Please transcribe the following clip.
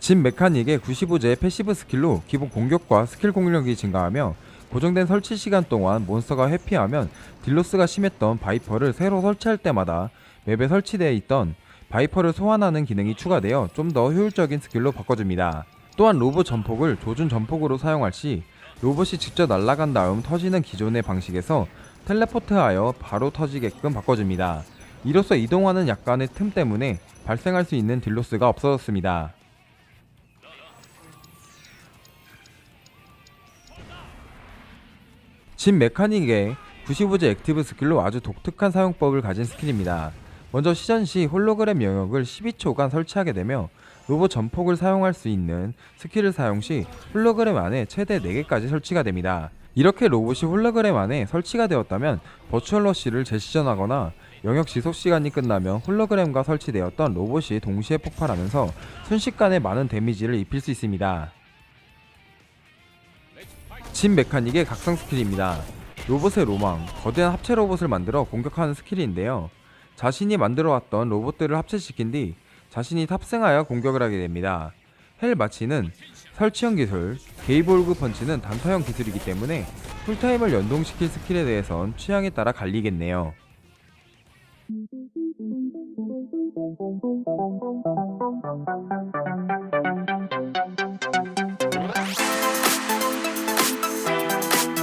진 메카닉의 95제의 패시브 스킬로 기본 공격과 스킬 공격력이 증가하며 고정된 설치 시간 동안 몬스터가 회피하면 딜로스가 심했던 바이퍼를 새로 설치할 때마다 맵에 설치되어 있던 바이퍼를 소환하는 기능이 추가되어 좀 더 효율적인 스킬로 바꿔줍니다. 또한 로봇 전폭을 조준 전폭으로 사용할 시 로봇이 직접 날아간 다음 터지는 기존의 방식에서 텔레포트하여 바로 터지게끔 바꿔줍니다. 이로써 이동하는 약간의 틈 때문에 발생할 수 있는 딜로스가 없어졌습니다. 진 메카닉의 95제 액티브 스킬로 아주 독특한 사용법을 가진 스킬입니다. 먼저 시전 시 홀로그램 영역을 12초간 설치하게 되며 로봇 전폭을 사용할 수 있는 스킬을 사용 시 홀로그램 안에 최대 4개까지 설치가 됩니다. 이렇게 로봇이 홀로그램 안에 설치가 되었다면 버추얼 러쉬를 재시전하거나 영역 지속 시간이 끝나면 홀로그램과 설치되었던 로봇이 동시에 폭발하면서 순식간에 많은 데미지를 입힐 수 있습니다. 진 메카닉의 각성 스킬입니다. 로봇의 로망, 거대한 합체 로봇을 만들어 공격하는 스킬인데요. 자신이 만들어왔던 로봇들을 합체시킨 뒤 자신이 탑승하여 공격을 하게 됩니다. 헬 마치는 설치형 기술, 게이볼그 펀치는 단타형 기술이기 때문에 풀타임을 연동시킬 스킬에 대해선 취향에 따라 갈리겠네요.